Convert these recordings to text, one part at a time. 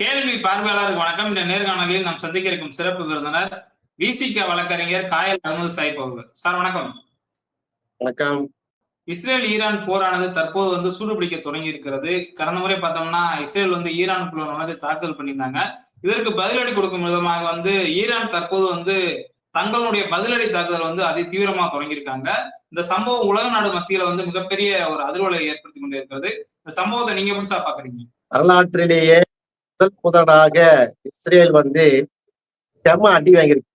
கேள்வி பார்வையாளருக்கு வணக்கம். இந்த நேர்காணலில் நாம் சந்திக்க இருக்கும் சிறப்பு விருந்தினர் விசிக வழக்கறிஞர் காயல் அகமது சாஹிப் அவர்கள். சார் வணக்கம். வணக்கம். இஸ்ரேல் ஈரான் போரானது தற்போது வந்து சூடுபிடிக்க தொடங்கி இருக்கிறது கடந்த முறை பார்த்தோம்னா இஸ்ரேல் வந்து ஈரானுக்குள்ள நுழைந்து தாக்குதல் பண்ணியிருந்தாங்க. இதற்கு பதிலடி கொடுக்கும் விதமாக வந்து ஈரான் தற்போது வந்து தங்களுடைய பதிலடி தாக்குதல் வந்து அதி தீவிரமா தொடங்கியிருக்காங்க. இந்த சம்பவம் உலக நாடு மத்தியில வந்து மிகப்பெரிய ஒரு அதிர்வலை ஏற்படுத்தி கொண்டு இருக்கிறது இந்த சம்பவத்தை நீங்க எப்படி சார் பாக்குறீங்க? வரலாற்றிலேயே முதல் முதலாக இஸ்ரேல் வந்து செம்ம அடி வாங்கியிருக்கு.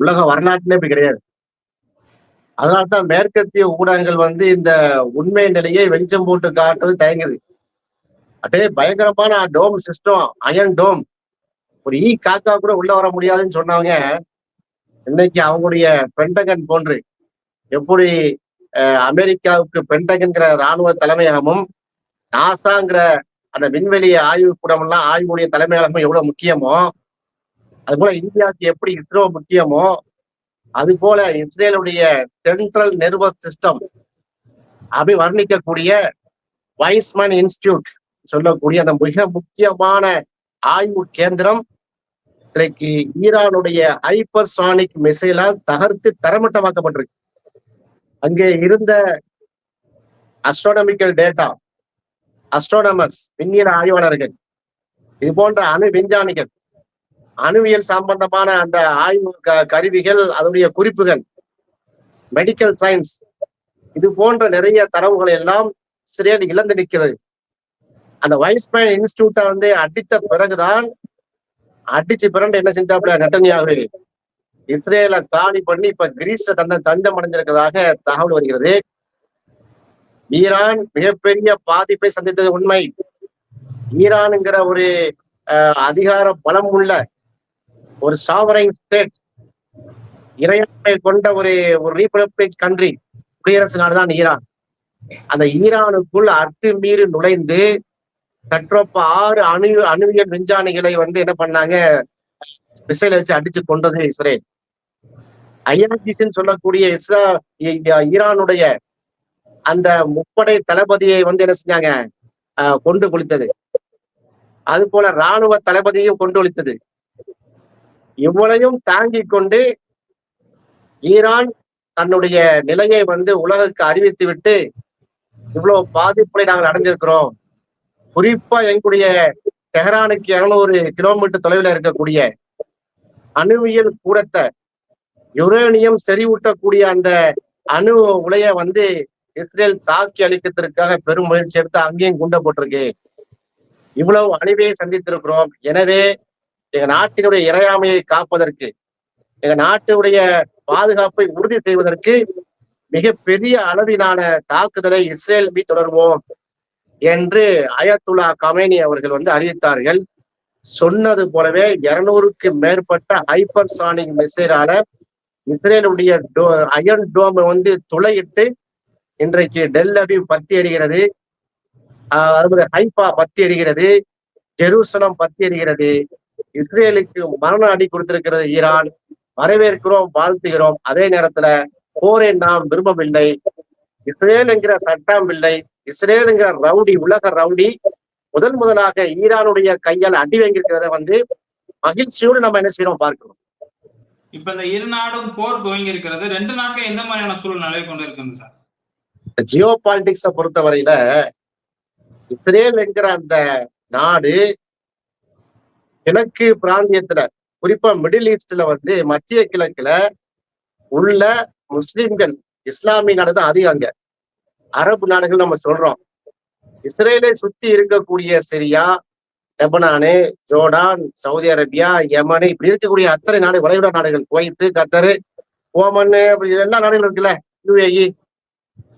உலக வரலாற்றிலே இப்படி கிடையாது. அதனால்தான் மேற்கத்திய ஊடகங்கள் வந்து இந்த உண்மை நிலையை வெளிச்சம் போட்டு காட்டுறது தயங்குது. அதே பயங்கரமான டோம் சிஸ்டம் அயன் டோம். ஒரு ஈ காக்கா கூட உள்ள வர முடியாதுன்னு சொன்னவங்க இன்னைக்கு அவங்களுடைய பென்டகன் போன்று எப்படி அஹ், அமெரிக்காவுக்கு பென்டகன்கிற ராணுவ தலைமையகமும் நாசாங்கிற அந்த விண்வெளி ஆய்வு கூடம் எல்லாம் ஆய்வுடைய தலைமையகமும் எவ்வளவு முக்கியமோ அது போல இந்தியாவுக்கு எப்படி இஸ்ரோ முக்கியமோ அது போல இஸ்ரேலுடைய சென்ட்ரல் நெர்வஸ் சிஸ்டம் அப்படி வர்ணிக்கக்கூடிய வைஸ்மேன் இன்ஸ்டியூட் சொல்லக்கூடிய அந்த மிக முக்கியமான ஆய்வு கேந்திரம். இன்றைக்கு ஈரானுடைய ஹைப்பர்சானிக் மிசைலால் தகர்த்து தரமட்டமாக்கப்பட்டிருக்கு. அங்கே இருந்த அஸ்ட்ரானமிக்கல் டேட்டா அஸ்ட்ரோனமர்ஸ் விண்ணியல் ஆய்வாளர்கள். இது போன்ற அணு விஞ்ஞானிகள். அணுவியல் சம்பந்தமான அந்த ஆய்வு க- கருவிகள் அதனுடைய குறிப்புகள். மெடிக்கல் சயின்ஸ் இது போன்ற நிறைய தரவுகளை எல்லாம் சிறையில் இழந்து நிற்கிறது. அந்த வைஸ்மேன் இன்ஸ்டியூட்டை வந்து அடித்த பிறகுதான் அடிச்சு பிறண்டு என்ன செஞ்சாப்புல நெட்டன்யாகு. இஸ்ரேலை காலி பண்ணி இப்ப கிரீஸ்ல தந்த தஞ்சம் அடைஞ்சிருக்கிறதாக தகவல் வருகிறது. ஈரான் மிகப்பெரிய பாதிப்பை சந்தித்தது உண்மை. ஈரானுங்கிற ஒரு அதிகார பலம் உள்ள ஒரு சாவரைன் ஸ்டேட் இறையாண்மை கொண்ட ஒரு ஒரு ரீபப்ளிக் கண்ட்ரி குடியரசு நாடுதான் ஈரான். அந்த ஈரானுக்குள் அத்துமீறி நுழைந்து கற்றொப்ப ஆறு அணு அணுவியல் விஞ்ஞானிகளை வந்து என்ன பண்ணாங்க? மிசைல வச்சு அடிச்சு கொண்டது இஸ்ரேல். ஐஆர்ஜிசின்னு சொல்லக்கூடிய இஸ்ரா ஈரானுடைய அந்த முப்படை தளபதியை வந்து என்ன செஞ்சாங்க? கொண்டு குளித்தது. அது போல ராணுவ தளபதியையும் கொண்டு ஒழித்தது இவ்வளையும் தாங்கிக் கொண்டு ஈரான் தன்னுடைய நிலையை வந்து உலகுக்கு அறிவித்து விட்டு இவ்வளவு பாதிப்புகளை நாங்கள் அடைஞ்சிருக்கிறோம் குறிப்பா எங்களுடைய டெஹரானுக்கு இருநூறு கிலோமீட்டர் தொலைவில் இருக்கக்கூடிய அணுவியல் கூடத்தை யுரேனியம் செறிவூட்டக்கூடிய அந்த அணு உலைய வந்து இஸ்ரேல் தாக்கி அழிக்கிறதுக்காக பெரும் முயற்சி எடுத்து அங்கேயும் குண்ட போட்டிருக்கு. இவ்வளவு அழிவையை சந்தித்திருக்கிறோம். எனவே எங்க நாட்டினுடைய இறையாமையை காப்பதற்கு எங்க நாட்டினுடைய பாதுகாப்பை உறுதி செய்வதற்கு மிக பெரிய அளவிலான தாக்குதலை இஸ்ரேல் மீது தொடர்வோம் என்று அயத்துல்லா கமேனி அவர்கள் வந்து அறிவித்தார்கள். சொன்னது போலவே இருநூறுக்கு மேற்பட்ட ஹைப்பர்சானிக் மிசைலான இஸ்ரேலுடைய டோ அயன் டோமை வந்து துளையிட்டு இன்றைக்கு டெல் பத்தி எறிகிறது. அதாவது ஹைஃபா பத்தி எறிகிறது. ஜெருசலம் பத்தி எறிகிறது. இஸ்ரேலுக்கு மரண அடி கொடுத்திருக்கிறது ஈரான். வரவேற்கிறோம் வாழ்த்துகிறோம். அதே நேரத்துல போரை நாம் விரும்பவில்லை. இஸ்ரேல் என்கிற சட்டம் இல்லை. இஸ்ரேல் என்கிற ரவுடி உலக ரவுடி முதன் முதலாக ஈரானுடைய கையால் அடி வாங்கியிருக்கிறத வந்து மகிழ்ச்சியோடு நம்ம என்ன செய்யறோம் பார்க்கிறோம். இப்ப இந்த இரு நாடும் போர் துவங்கி இருக்கிறது ரெண்டு நாட்கள் எந்த மாதிரியான சூழல் நிலவி கொண்டு இருக்குது சார்? ஜியோ பாலிடிக்ஸ பொறுத்தவரையில இஸ்ரேல் என்கிற அந்த நாடு கிழக்கு பிராந்தியத்துல குறிப்பா மிடில் ஈஸ்ட்ல வந்து மத்திய கிழக்குல உள்ள முஸ்லிம்கள் இஸ்லாமிய நாடு தான் அதிகம் அங்க. அரபு நாடுகள் நம்ம சொல்றோம். இஸ்ரேலை சுத்தி இருக்கக்கூடிய Syria Lebanon Jordan Saudi Arabia Yemen இப்படி இருக்கக்கூடிய அத்தனை நாடு வளைகுடா நாடுகள் குவைத்து கத்தரு ஓமன் அப்படி எல்லா நாடுகளும் இருக்குல்ல யூஏஇ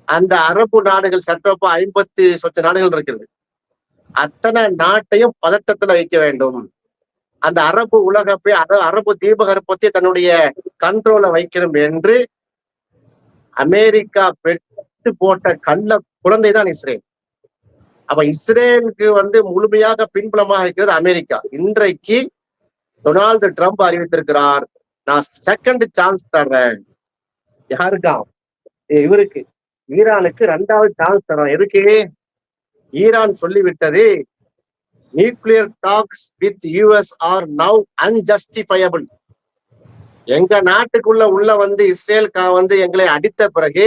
அந்த அரபு நாடுகள் சற்றப்ப ஐம்பத்து சொச்ச நாடுகள் இருக்குது அத்தனை நாட்டையும் பதட்டத்துல வைக்க வேண்டும். அந்த அரபு உலகப்பை அர- அரபு தீபகற்பத்தை தன்னுடைய கண்ட்ரோல வைக்கணும் என்று அமெரிக்கா பெற்று போட்ட கள்ள குழந்தைதான் இஸ்ரேல். அப்ப இஸ்ரேலுக்கு வந்து முழுமையாக பின்புலமாக இருக்கிறது அமெரிக்கா. இன்றைக்கு டொனால்டு ட்ரம்ப் அறிவித்திருக்கிறார் நான் செகண்ட் சான்ஸ் தர்றேன். யாருக்கா? இவருக்கு. ஈரானுக்கு ரெண்டாவது சான்ஸ் தரேன் எதுக்கு? Iran சொல்லிவிட்டது nuclear talks with US are now unjustifiable எங்க நாட்டுக்குள்ள உள்ள வந்து இஸ்ரேல் கா- வந்து எங்களை அடித்த பிறகு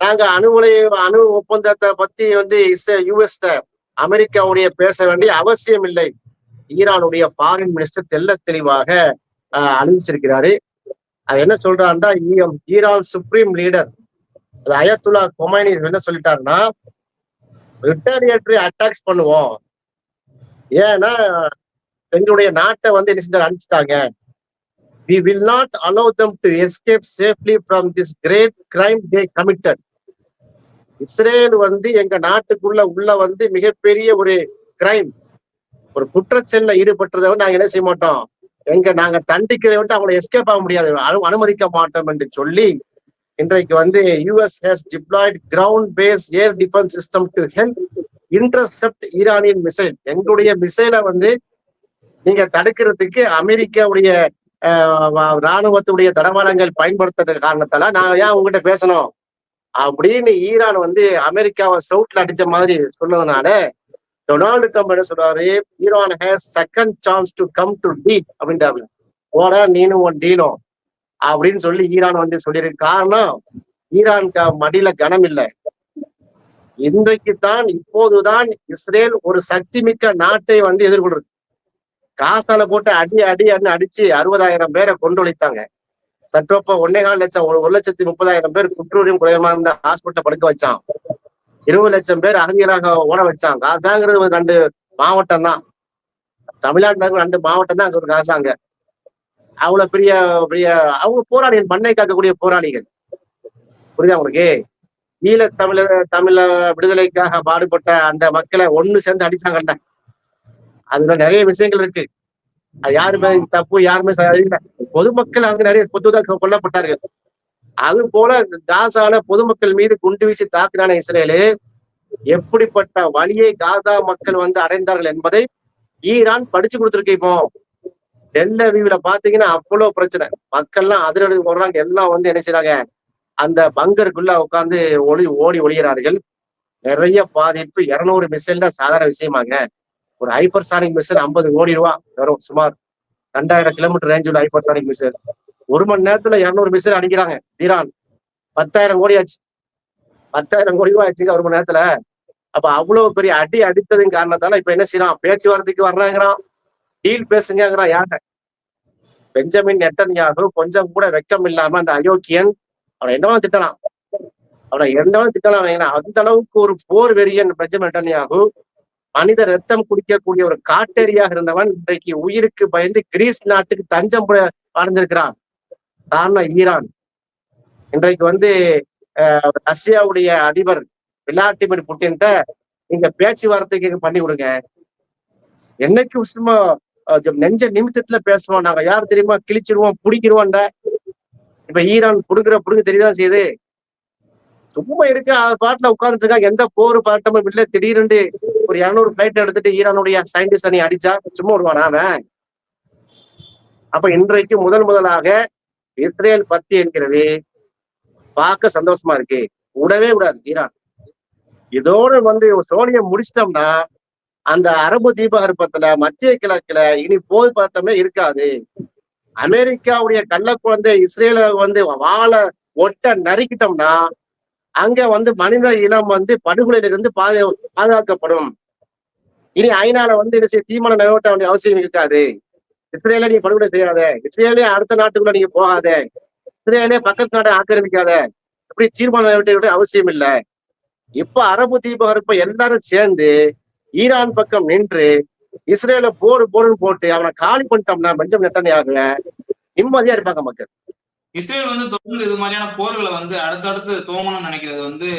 நாங்க அணு உலை அணு ஒப்பந்தத்தை பத்தி வந்து யூஎஸ் அமெரிக்காவுடைய பேச வேண்டிய அவசியம் இல்லை. ஈரானுடைய ஃபாரின் மினிஸ்டர் தெல்ல தெளிவாக ஆஹ், அறிவிச்சிருக்கிறாரு. அது என்ன சொல்றாருன்னா Iran supreme leader Ayatollah Khamenei என்ன சொல்லிட்டாருன்னா ரிட்டாலியேட்டரி அட்டாக்ஸ் பண்ணுவோம். ஏன்னா எங்களுடைய நாட்டை வந்து என்ன செஞ்சாரு அனுப்பிச்சிட்டாங்க we will not allow them to escape safely from this great crime they committed Israel வந்து எங்க நாட்டுக்குள்ள உள்ள வந்து மிகப்பெரிய ஒரு கிரைம் ஒரு குற்றச்செல்ல ஈடுபட்டதை வந்து நாங்க என்ன செய்ய மாட்டோம்? எங்க நாங்க தண்டிக்கிறதை விட்டு அவங்களை எஸ்கேப் ஆக முடியாது. அனுமதிக்க மாட்டோம் என்று சொல்லி இன்றைக்கு வந்து US has deployed ground base air defence system to help intercept Iranian missile எங்களுடைய மிசைலை வந்து நீங்க தடுக்கிறதுக்கு அமெரிக்காவுடைய ராணுவத்துடைய தடவாளங்கள் பயன்படுத்துற காரணத்தால நான் ஏன் உங்ககிட்ட பேசணும்? அப்படின்னு ஈரான் வந்து அமெரிக்காவை சவுட்ல அடிச்ச மாதிரி சொன்னதுனால டொனால்டு ட்ரம்ப் என்ன சொல்றாரு? Iran has second chance to come to deal அப்படின்றாரு போட நீனும் உன் டீலும் அப்படின்னு சொல்லி ஈரான் வந்து சொல்லியிருக்கு. காரணம் ஈரான் மடியில கனம் இல்லை. இன்றைக்கு தான் இப்போதுதான் இஸ்ரேல் ஒரு சக்தி மிக்க நாட்டை வந்து எதிர்கொள்றது. காசால போட்டு அடி அடி அடி அடிச்சு அறுபதாயிரம் பேரை கொண்டொழித்தாங்க சற்றப்ப ஒன்னே கால் லட்சம் ஒரு லட்சத்தி முப்பதாயிரம் பேர் குற்றூரியம் குறையமா இருந்த ஹாஸ்பிட்டல் படுக்க வச்சான். இருபது லட்சம் பேர் அகதிகளாக ஓட வச்சான் காசாங்கிறது ரெண்டு மாவட்டம் தான் தமிழ்நாட்டுல ரெண்டு மாவட்டம் தான் அங்க ஒரு காசாங்க அவ்வளவு பெரிய பெரிய அவங்க போராளிகள் மண்ணை காக்கக்கூடிய போராளிகள். புரியுதா உங்களுக்கு? ஈழ தமிழ தமிழ விடுதலைக்காக பாடுபட்ட அந்த மக்களை ஒண்ணு சேர்ந்து அடிச்சாங்கல்ல. அதுல நிறைய விஷயங்கள் இருக்கு. அது யாருமே தப்பு யாருமே பொதுமக்கள் அங்க நிறைய பொதுதாக கொல்லப்பட்டார்கள். அது போல காசால பொதுமக்கள் மீது குண்டு வீசி தாக்குனான இஸ்ரேலு எப்படிப்பட்ட வழியை காசா மக்கள் வந்து அடைந்தார்கள் என்பதை ஈரான் படிச்சு கொடுத்திருக்கு இப்போ. டெல் அவிவ்ல பாத்தீங்கன்னா அவ்வளவு பிரச்சனை. மக்கள்லாம் அதிரடி போடுறாங்க எல்லாம் வந்து என்ன செய்றாங்க? அந்த பங்கருக்குள்ள உட்காந்து ஒளி ஓடி ஒளிகிறார்கள் நிறைய பாதிப்பு. இருநூறு மிசைல் தான் சாதாரண விஷயமாங்க. ஒரு ஹைப்பர்சானிக் மிசைல் ஐம்பது கோடி ரூபா வரும் சுமார். ரெண்டாயிரம் கிலோமீட்டர் ரேஞ்ச் உள்ள ஹைப்பர்சானிக் மிசைல் ஒரு மணி நேரத்துல இருநூறு மிசைல் அடிக்கிறாங்க. ஈரான். பத்தாயிரம் கோடி ஆச்சு. பத்தாயிரம் கோடி ரூபாய் ஆச்சுங்க ஒரு மணி நேரத்துல. அப்ப அவ்வளவு பெரிய அடி அடித்ததின் காரணத்தால இப்ப என்ன செய்யறான் பேச்சுவார்த்தைக்கு வர்றாங்கிறான். டீல் பேசுங்கிறான் யார்கிட்ட பெஞ்சமின் நெட்டன்யாகு கொஞ்சம் கூட வெக்கம் இல்லாம அந்த அயோக்கியன் அவனை என்னவா திட்டலாம்? அவனை என்னவா திட்டலாம் அந்த அளவுக்கு ஒரு போர் வெறியன் பெஞ்சமின் நெட்டன்யாகு மனித ரத்தம் குடிக்கக்கூடிய ஒரு காட்டேரியாக இருந்தவன் இன்றைக்கு உயிருக்கு பயந்து கிரீஸ் நாட்டுக்கு தஞ்சம் வாழ்ந்திருக்கிறான். காரணம் ஈரான். இன்றைக்கு வந்து ரஷ்யாவுடைய அதிபர் விளாடிமிர் புட்டின்ட்ட நீங்க பேச்சுவார்த்தைக்கு பண்ணி கொடுங்க என்னைக்கு சும்மா நெஞ்ச நிமித்தத்துல பேசுவோம். நாங்க யார் தெரியுமா? கிழிச்சிடுவோம் புடிக்கிருவோம்ட இப்ப ஈரான் புடுங்குற புடுங்க தெரியதான் செய்யுது சும்மா இருக்கு. அது பாட்டுல உட்கார்ந்துட்டு இருக்காங்க. எந்த போர் பாட்டமும் இல்ல. திடீர்னு ஒரு இருநூறு பிளைட் எடுத்துட்டு ஈரானுடைய சயின்டிஸ்ட் நீ அடிச்சா சும்மா விடுவானா அவன்? அப்ப இன்றைக்கு முதல் முதலாக இஸ்ரேல் பத்தி என்கிறது பார்க்க சந்தோஷமா இருக்கு. விடவே விடாது ஈரான். இதோட வந்து சோனியை முடிச்சிட்டோம்னா அந்த அரபு தீபகற்பத்துல மத்திய கிழக்குல இனி போர் பார்த்தமே இருக்காது. அமெரிக்காவுடைய கள்ள குழந்தை இஸ்ரேல வந்து வாழ ஒட்ட நறுக்கிட்டோம்னா அங்க வந்து மனித இனம் வந்து படுகொலையிலிருந்து பாது பாதுகாக்கப்படும். இனி ஐநால வந்து என்ன செய்ய தீர்மானம் நிறைவேற்ற வேண்டிய அவசியம் இருக்காது. இஸ்ரேல நீ படுகொலை செய்யாத. இஸ்ரேலே அடுத்த நாட்டுக்குள்ள நீங்க போகாத. இஸ்ரேலே பக்கத்து நாட்டை ஆக்கிரமிக்காத. இப்படி தீர்மானம் நிறைவேற்ற வேண்டிய அவசியம் இல்லை. இப்ப அரபு தீபகற்ப எல்லாரும் சேர்ந்து ஈரான் பக்கம் நின்று இஸ்ரேல போடு போடுன்னு போட்டு அவனை காலி பண்ணிட்டோம்னா பெஞ்சம் நெட்டனையாக நிம்மதியா இருப்பாங்க மக்கள். இஸ்ரேல் வந்து தொடர்ந்து இது மாதிரியான போர்களை வந்து அடுத்தடுத்து துவங்கணும்னு நினைக்கிறது வந்து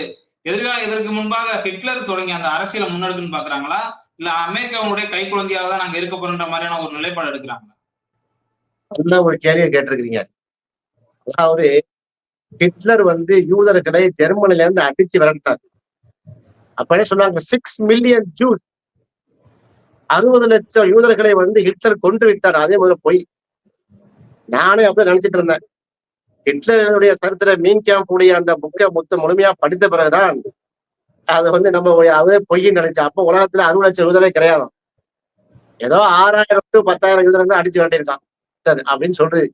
எதிர்கால இதற்கு முன்பாக ஹிட்லர் தொடங்கிய அந்த அரசியலை முன்னெடுக்குன்னு பாக்குறாங்களா இல்ல அமெரிக்காவுடைய கைக்குழந்தையாக தான் நாங்க இருக்க போறோன்ற மாதிரியான ஒரு நிலைப்பாடு எடுக்கிறாங்களா? நல்ல ஒரு கேள்வியை கேட்டிருக்கிறீங்க. அதாவது ஹிட்லர் வந்து யூதர்களை ஜெர்மனில இருந்து அடிச்சு விரட்டார் அப்பவே சொன்னாங்க சிக்ஸ் மில்லியன் ஜூஸ் அறுபது லட்சம் யூதர்களை வந்து ஹிட்லர் கொன்று விட்டார். அதே முதல்ல பொய். நானே அப்படி நினைச்சிட்டு இருந்தேன். ஹிட்லருடைய சரித்திர மீன் கேம்ப் உடைய அந்த புக்கை மொத்த முழுமையா படித்த பிறகுதான் அது வந்து நம்ம அதே பொய்ன்னு நினைச்சேன். அப்போ உலகத்துல அறுபது லட்சம் யூதரே கிடையாது. ஏதோ ஆறாயிரம் டு பத்தாயிரம் யூதர் வந்து அடிச்சு வேண்டியிருக்கான் ஹிட்லர் அப்படின்னு சொல்றது.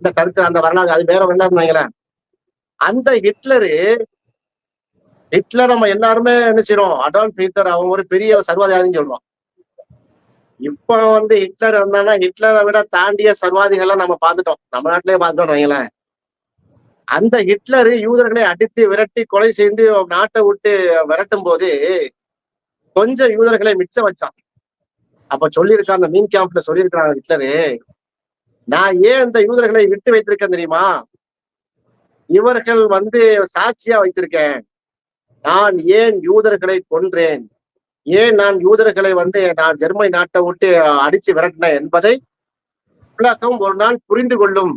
இந்த கருத்து அந்த வரலாறு அது வேற வேண்டாம்னு வைங்களேன். அந்த ஹிட்லரு ஹிட்லர் நம்ம எல்லாருமே என்ன செய்யறோம் அடால்ஃப் ஹிட்லர் அவன் ஒரு பெரிய சர்வாதிகாரின்னு சொல்லுவான் இப்ப வந்து ஹிட்லர் என்னன்னா ஹிட்லரை விட தாண்டிய சர்வாதிகாரம் நம்ம பார்த்துட்டோம். நம்ம நாட்டிலே பார்த்துட்டோம் வைங்களேன். அந்த ஹிட்லர் யூதர்களை அடித்து விரட்டி கொலை செய்து நாட்டை விட்டு விரட்டும் போது கொஞ்சம் யூதர்களை மிச்சம் வச்சான். அப்ப சொல்லியிருக்கான் அந்த மீன் கேம்ப்ல சொல்லியிருக்கான் ஹிட்லரு நான் ஏன் இந்த யூதர்களை விட்டு வைத்திருக்கேன் தெரியுமா? இவர்கள் வந்து சாட்சியா வைத்திருக்கேன். நான் ஏன் யூதர்களை கொன்றேன்? ஏன் நான் யூதர்களை வந்து நான் ஜெர்மனி நாட்டை விட்டு அடிச்சு விரட்டினேன் என்பதை உலகம் ஒரு நாள் புரிந்து கொள்ளும்.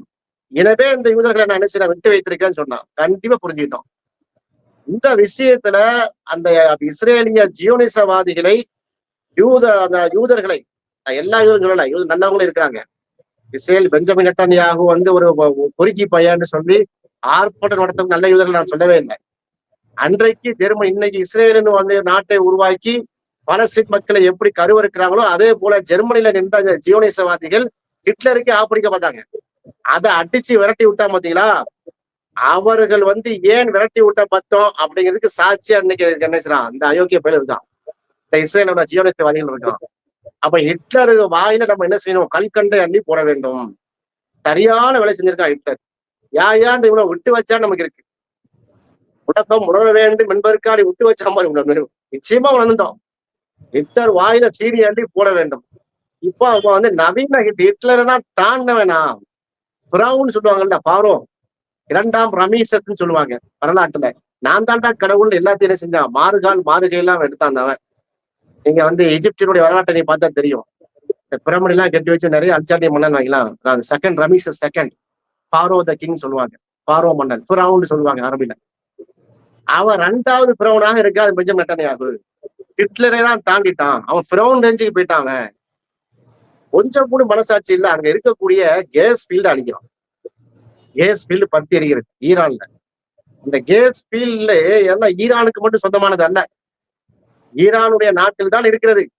எனவே இந்த யூதர்களை நான் என்ன விட்டு வைத்திருக்கேன்னு சொன்னான். கண்டிப்பா புரிஞ்சுக்கிட்டோம். இந்த விஷயத்துல அந்த இஸ்ரேலிய ஜியோனிசவாதிகளை யூத அந்த யூதர்களை எல்லா யூதரும் சொல்லல யூத நல்லவங்களும் இருக்காங்க இஸ்ரேல் பெஞ்சமின் நெட்டன்யாகு வந்து ஒரு ஒரு பொறுக்கி பையன்னு சொல்லி ஆர்ப்பாட்டம் நடத்தும் நல்ல யூதர்கள் நான் சொல்லவே இல்லை. அன்றைக்கு ஜெர்மன் இன்னைக்கு இஸ்ரேலுன்னு வந்து நாட்டை உருவாக்கி பலஸ்தீன் மக்களை எப்படி கருவறுக்கிறாங்களோ அதே போல ஜெர்மனில நின்ற ஜியோனிசவாதிகள் ஹிட்லருக்கு ஆப்பிடிக்க பார்த்தாங்க அதை அடிச்சு விரட்டி விட்டா பாத்தீங்களா? அவர்கள் வந்து ஏன் விரட்டி விட்ட பத்தோம் அப்படிங்கிறதுக்கு சாட்சியா இன்னைக்கு என்ன இந்த அயோக்கிய பேர் இருக்கான் இந்த இஸ்ரேலோட ஜியோனிசவாதிகள் இருக்கான். அப்ப ஹிட்லர் வாயில நம்ம என்ன செய்யணும்? கல்கண்டை அள்ளி போட வேண்டும். சரியான வேலை செஞ்சிருக்கான் ஹிட்லர். யா ஏன் இந்த இவ்வளவு விட்டு வச்சா நமக்கு இருக்கு. உலகம் உணர வேண்டும் என்பதற்காக விட்டு வச்சா மாதிரி உணர்வு நிச்சயமா உணர்ந்துட்டோம். ஹிட்லர் வாயில சீடி அண்டி போட வேண்டும். இப்போ அவங்க வந்து நவீன ஹிட்லர்னா தாண்டவனா? பிரவுன் சொல்லுவாங்கல்ல பாரோ? இரண்டாம் ரமீசத்னு சொல்லுவாங்க வரலாற்றுல. நான் தாண்டா கடவுள் எல்லாத்தையும் செஞ்சான்? மாறுகால் மாறுகை எல்லாம் எடுத்தான் அவன். நீங்க வந்து எகிப்தினுடைய வரலாற்றை நீ பார்த்தா தெரியும். இந்த பிரமிட் எல்லாம் கட்டி வச்சு நிறைய அல்சாட்டிய மன்னன் வாங்கலாம். Second Ramses second pharaoh the king சொல்லுவாங்க. பாரோ மன்னன் பிரவுன் சொல்லுவாங்க அரபில. அவன் ரெண்டாவது பிரவுனாக இருக்காது பெஞ்சம் நட்டனையாகு. ஹிட்லரை தான் தாண்டிட்டான். அவன் பிரவுன் ரேஞ்சுக்கு போயிட்டான் அவன். கொஞ்சம் கூட மனசாட்சி இல்ல. அங்க இருக்கக்கூடிய கேஸ் ஃபீல்டு அழிக்கிறான். கேஸ் ஃபீல்டு பத்தி எரிகிறது ஈரான்ல. இந்த கேஸ் ஃபீல்ட்ல எல்லாம் ஈரானுக்கு மட்டும் சொந்தமானது அல்ல. ஈரானுடைய நாட்டில் தான் இருக்கிறது.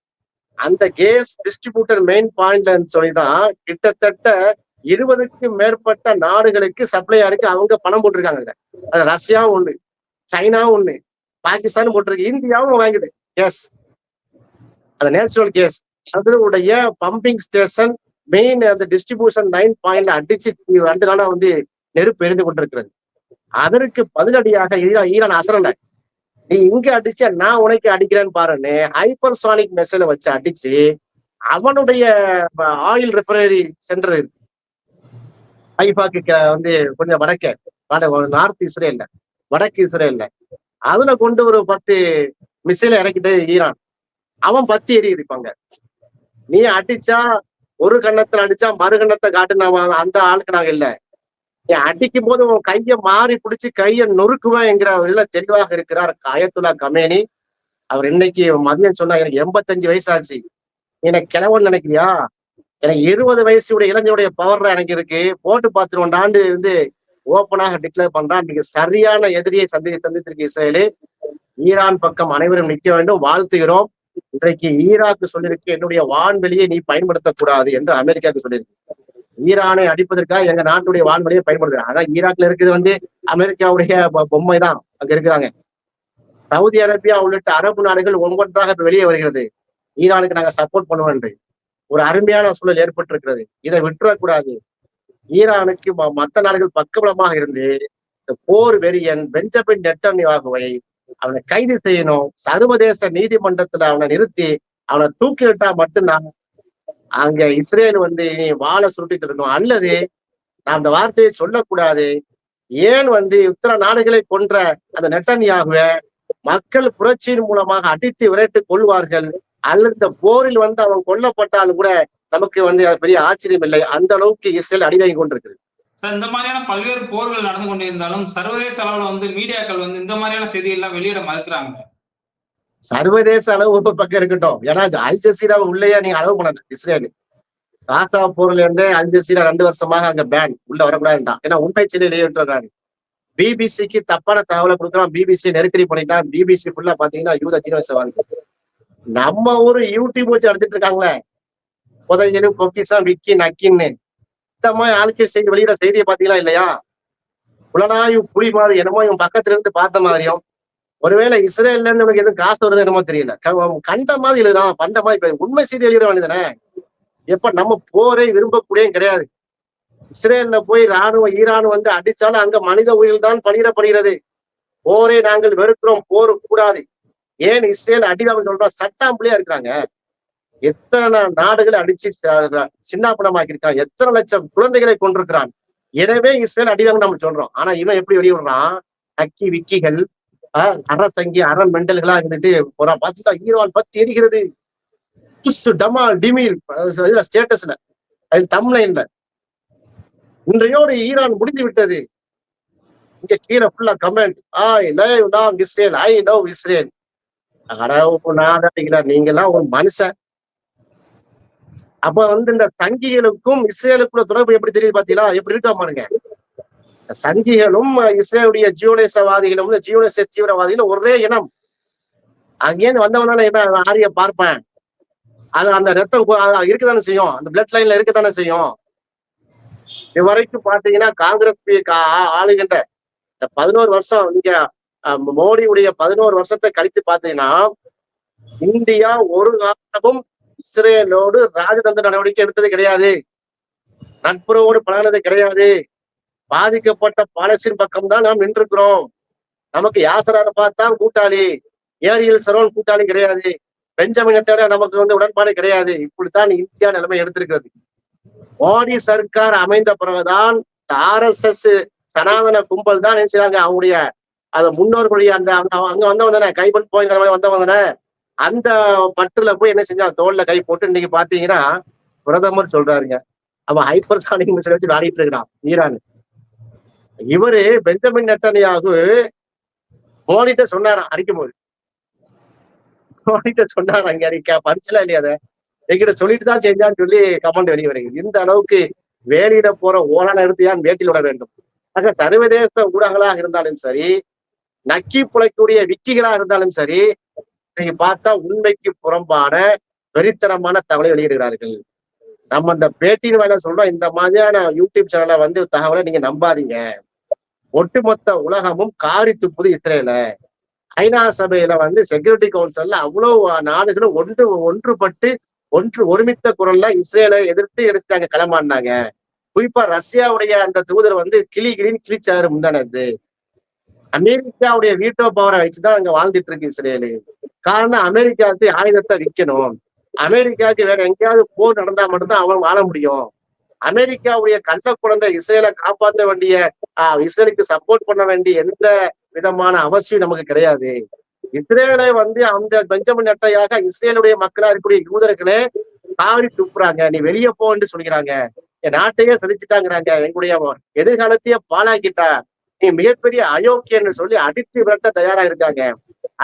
அந்த கேஸ் டிஸ்ட்ரிபியூட்டர் மெயின் பாயிண்ட்ல சொல்லிதான் கிட்டத்தட்ட இருபதுக்கும் மேற்பட்ட நாடுகளுக்கு சப்ளையாருக்கு அவங்க பணம் போட்டிருக்காங்க. அதுல. அது ரஷ்யாவும் ஒண்ணு சைனாவும் ஒண்ணு பாகிஸ்தான் போட்டிருக்கு. இந்தியாவும் வாங்குது? கேஸ் அந்த நேச்சுரல் கேஸ் அதனுடைய பம்பிங் ஸ்டேஷன் மெயின் அந்த டிஸ்ட்ரிபியூஷன் லைன் பாயிண்ட்ல அடிச்சு ரெண்டு நாளா வந்து நெருப்பு எரிந்து கொண்டிருக்கிறது. அதற்கு பதிலடியாக ஈரான் ஈரான் அசரல. நீ இங்க அடிச்ச நான் உனக்கு அடிக்கிறேன்னு பாருன்னு ஹைப்பர்சானிக் மெசைல வச்சு அடிச்சு அவனுடைய ஆயில் ரெஃபரரி சென்டர் இருக்கு ஹைபாக்கு வந்து கொஞ்சம் வடக்க நார்த் இஸ்ரேல்ல வடக்கு இஸ்ரேல்ல. அதுல கொண்டு ஒரு பத்து மிசைல இறக்கிட்டு ஈரான். அவன் பத்தி எரி இருப்பாங்க நீ அடிச்சா ஒரு கண்ணத்துல அடிச்சா மறு கண்ணத்தை காட்டுனவன் அந்த ஆளுக்கு நாங்க இல்ல. நீ அடிக்கும் போது உன் கைய மாறி பிடிச்சி கைய நொறுக்குவேன் என்கிற எல்லாம் தெளிவாக இருக்கிறார் அயத்துல்லா கமேனி. அவர் இன்னைக்கு மதியம் சொன்னா எனக்கு எண்பத்தஞ்சு வயசாச்சு. ஆச்சு எனக்கு கிழவன் நினைக்கிறியா? எனக்கு இருபது வயசுடைய இளைஞருடைய பவர் எனக்கு இருக்கு. போட்டு பார்த்துருவோம் ஆண்டு வந்து ஓப்பனாக டிக்ளேர் பண்றான் மிக சரியான எதிரியை சந்தி சந்தித்திருக்கு இஸ்ரேலே. ஈரான் பக்கம் அனைவரும் நிற்க வேண்டும் வாழ்த்துகிறோம். இன்றைக்கு ஈராக்கு சொல்லியிருக்கு என்னுடைய வான்வெளியை நீ பயன்படுத்தக்கூடாது என்று அமெரிக்காவுக்கு சொல்லியிருக்கு ஈரானை அடிப்பதற்காக எங்க நாட்டுடைய வான்வெளியை பயன்படுத்துறாங்க. அதான் ஈராக்ல இருக்கிறது வந்து அமெரிக்காவுடைய பொம்மை தான் அங்க இருக்கிறாங்க. சவுதி அரேபியா உள்ளிட்ட அரபு நாடுகள் ஒவ்வொன்றாக இப்ப வெளியே வருகிறது. ஈரானுக்கு நாங்க சப்போர்ட் பண்ணுவோம் என்று. ஒரு அருமையான சூழல் ஏற்பட்டிருக்கிறது. இதை விட்டுறக்கூடாது. ஈரானுக்கு மற்ற நாடுகள் பக்கபலமாக இருந்து போர் வெறியன் பெஞ்சமின் நெட்டன்யாகுவை அவனை கைது செய்யணும். சர்வதேச நீதிமன்றத்துல அவனை நிறுத்தி அவனை தூக்கிவிட்டா மட்டும்தான் அங்க இஸ்ரேல் வந்து இனி வாழை சுருட்டிட்டு இருக்கணும். அல்லது நான் அந்த வார்த்தையை சொல்லக்கூடாது. ஏன் வந்து இத்தனை நாடுகளை கொன்ற அந்த நெட்டன்யாகுவ மக்கள் புரட்சியின் மூலமாக அடித்து விரட்டு கொள்வார்கள்? அல்லது இந்த போரில் வந்து அவன் கொல்லப்பட்டாலும் கூட நமக்கு வந்து அது பெரிய ஆச்சரியம் இல்லை. அந்த அளவுக்கு இஸ்ரேல் அடிவாங்கி கொண்டிருக்கிறது. இந்த மாதிரியான பல்வேறு போர்கள் நடந்து கொண்டிருந்தாலும் சர்வதேச அளவுல வந்து மீடியாக்கள் வந்து இந்த மாதிரியான செய்தியெல்லாம் வெளியிட மறுக்கிறாங்க. சர்வதேச அளவு ஒரு பக்கம் இருக்கட்டும். ஏன்னா அல் ஜசீரா உள்ளேயே நீங்க அளவு பண்ணல இஸ்ரேல். ராக்கா போர்ல இருந்தே அல் ஜசீரா ரெண்டு வருஷமாக அங்க பேன் உள்ள வரக்கூடாதுட்டான் ஏன்னா உண்மை செய்தி வெளியிட்டுறாங்க பிபிசிக்கு தப்பான தகவலை கொடுக்குறான். பிபிசி நெருக்கடி பண்ணிட்டான் பிபிசி ஃபுல்லா பாத்தீங்கன்னா யூத ஜீனவசவான் நம்ம ஊரு யூடியூப் வச்சு நடத்திட்டு இருக்காங்களே. புதையலு பொக்கிசம் விக்கி நக்கின்னு. இந்த மாதிரி ஆளுக்கு செய்தி வெளியிட செய்தியை பாத்தீங்களா இல்லையா? புலனாய்வு புலி மாதிரி என்னமோ இவன் பக்கத்துல இருந்து பார்த்த மாதிரியும் ஒருவேளை இஸ்ரேல்ல இருந்து உனக்கு எதுவும் காசு வருது என்னமோ தெரியல. கண்ட மாதிரி எழுதுறான் பண்ட மாதிரி இப்ப உண்மை செய்தி எழுத வேண்டியதானே எப்ப நம்ம போரை விரும்பக்கூடிய கிடையாது. இஸ்ரேல்ல போய் ராணுவம் ஈரான் வந்து அடிச்சாலும் அங்க மனித உயிர் தான் பணியிடப்படுகிறது போரை நாங்கள் வெறுக்கிறோம் போர் கூடாது ஏன் இஸ்ரேல் அடிவாங்க சொல்றோம் சட்டாம்பிள்ளையா இருக்கிறாங்க. எத்தனை நாடுகளை அடிச்சு சின்னாப்பனமாக்கியிருக்கான் எத்தனை லட்சம் குழந்தைகளை கொண்டிருக்கிறான் எனவே இஸ்ரேல் அடிவாங்க நம்ம சொல்றோம். ஆனா இவன் எப்படி வெளியிடுறான் அக்கி விக்கிகள் ஆஹ் அற தங்கி அற மெண்டல்களா இருந்துட்டு போறான். பார்த்துட்டா ஈரான் பத்தி எரிகிறது. புஷ் டமால் டிமில் ஸ்டேட்டஸ்ல அது தமிழ்ல இன்றையோடு ஈரான் முடிந்து விட்டது. இங்க கீழே ஃபுல்லா comment I love love Israel I love Israel நாடாடிகளா நீங்க எல்லாம் ஒரு மனுஷன். அப்ப வந்து இந்த சங்கிகளுக்கும் இஸ்ரேலுக்குள்ள தொடர்பு எப்படி தெரியுது பாத்தீங்களா? எப்படி இருக்கா பாருங்க. சங்கிகளும் இஸ்ரேலுடைய ஜியோனேசவாதிகளும் ஜியோனேச தீவிரவாதிகளும் ஒரே இனம். அங்கேருந்து வந்தவனால என்ன ஆரிய பார்ப்பேன். அது அந்த ரத்தம் கொ- செய்யும். அந்த பிளட் லைன்ல இருக்கத்தானே செய்யும். இது வரைக்கும் பாத்தீங்கன்னா காங்கிரஸ் ஆளுகின்ற இந்த பதினோரு வருஷம் நீங்க மோடியுடைய பதினோரு வருஷத்தை கழித்து பாத்தீங்கன்னா இந்தியா ஒரு காலமும் இஸ்ரேலோடு ராஜதந்திர நடவடிக்கை எடுத்தது கிடையாது. நட்புறவோடு பழகினது கிடையாது. பாதிக்கப்பட்ட பாலஸ்தீன் பக்கம் தான் நாம் நின்றுக்கிறோம் நமக்கு யாசர் அரபாத் தான் கூட்டாளி. ஏரியல் சரோன் கூட்டாளி கிடையாது. பெஞ்சமின் நமக்கு வந்து உடன்பாடு கிடையாது. இப்படித்தான் இந்தியா நிலைமை எடுத்திருக்கிறது. மோடி சர்க்கார் அமைந்த பிறகுதான் ஆர் எஸ் எஸ் சனாதன கும்பல் தான் நினைச்சாங்க அவங்களுடைய அந்த முன்னோர்களுடைய அந்த அந்த- அங்க வந்தவங்க தானே? கைபன் போய் வந்தவங்க தானே? அந்த பட்டுல போய் என்ன செஞ்சா தோல்ல கை போட்டு இன்னைக்கு பாத்தீங்கன்னா பிரதமர் சொல்றாருங்க. அவன் ஹைப்பர் சானிக் மிசைல் வச்சு விளையாடிட்டு இருக்கிறான் ஈரான். இவரு பெஞ்சமின் நெட்டனியாகு மோடிட்ட சொன்னாராம் அடிக்கும் போது மோடிட்ட சொன்னார் அடிக்க படிச்சல இல்லையா அதை? எங்கிட்ட சொல்லிட்டு தான் செஞ்சான்னு சொல்லி கமெண்ட் வெளியே வருகிறது இந்த அளவுக்கு வேலியிட போற ஓரான எடுத்தியான் வேட்டில் விட வேண்டும்? ஆக சர்வதேச ஊடகங்களாக இருந்தாலும் சரி நக்கி புழைக்கூடிய விக்கிகளாக இருந்தாலும் சரி நீங்க பார்த்தா உண்மைக்கு புறம்பான வெறித்தனமான தகவலை வெளியிடுகிறார்கள். நம்ம இந்த பேட்டியின் வேலை சொல்றோம் இந்த மாதிரியான யூடியூப் சேனலை வந்து தகவலை நீங்க நம்பாதீங்க. ஒட்டுமொத்த உலகமும் காரி துப்புது இஸ்ரேல. ஐநா சபையில வந்து செக்யூரிட்டி கவுன்சில்ல அவ்வளவு நாடுகளும் ஒன்று ஒன்றுபட்டு ஒன்று ஒருமித்த குரல்ல இஸ்ரேலை எதிர்த்து எடுத்தாங்க களமாடினாங்க. குறிப்பா ரஷ்யாவுடைய அந்த தூதர் வந்து கிளி கிளின்னு கிளிச்சாரு முந்தானது அமெரிக்காவுடைய வீட்டோ பவரை வச்சுதான் அங்க வாழ்ந்துட்டு இருக்கு இஸ்ரேலு. காரணம் அமெரிக்காவுக்கு ஆயுதத்தை விற்கணும். அமெரிக்காவுக்கு வேற எங்கேயாவது போர் நடந்தா மட்டும்தான் அவன் வாழ முடியும். அமெரிக்காவுடைய கள்ள குழந்தை இஸ்ரேலை காப்பாற்ற வேண்டிய ஆஹ், இஸ்ரேலுக்கு சப்போர்ட் பண்ண வேண்டிய எந்த விதமான அவசியம் நமக்கு கிடையாது. இஸ்ரேலை வந்து அந்த பெஞ்சமின் நெட்டையாக இஸ்ரேலுடைய மக்களா இருக்கக்கூடிய யூதர்களே காவிரி துப்புறாங்க. நீ வெளியே போன்னு சொல்லிக்கிறாங்க என் நாட்டையே செலுத்திட்டாங்கிறாங்க எங்களுடைய எதிர்காலத்தையே பாழாக்கிட்டா. நீ மிகப்பெரிய அயோக்கியன்னு சொல்லி அடித்து விரட்ட தயாரா இருக்காங்க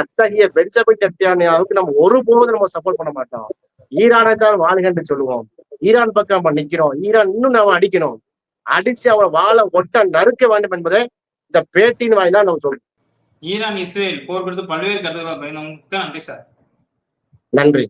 அத்தகைய பெஞ்சமின் நெட்டியானியாவுக்கு நம்ம ஒருபோதும் நம்ம சப்போர்ட் பண்ண மாட்டோம். ஈரானை தான் வாழ்கன்னு சொல்லுவோம். ஈரான் பக்கம் நம்ம நிக்கிறோம். ஈரான் இன்னும் நாம அடிக்கணும். அடிச்சு அவன் வாழை ஒட்ட நறுக்க வேண்டும் என்பதை இந்த பேட்டின் வாயிலா நம்ம சொல்றோம் ஈரான் இஸ்ரேல் போர் குறித்து பல்வேறு கருத்துக்களை பயணம் நன்றி சார். நன்றி.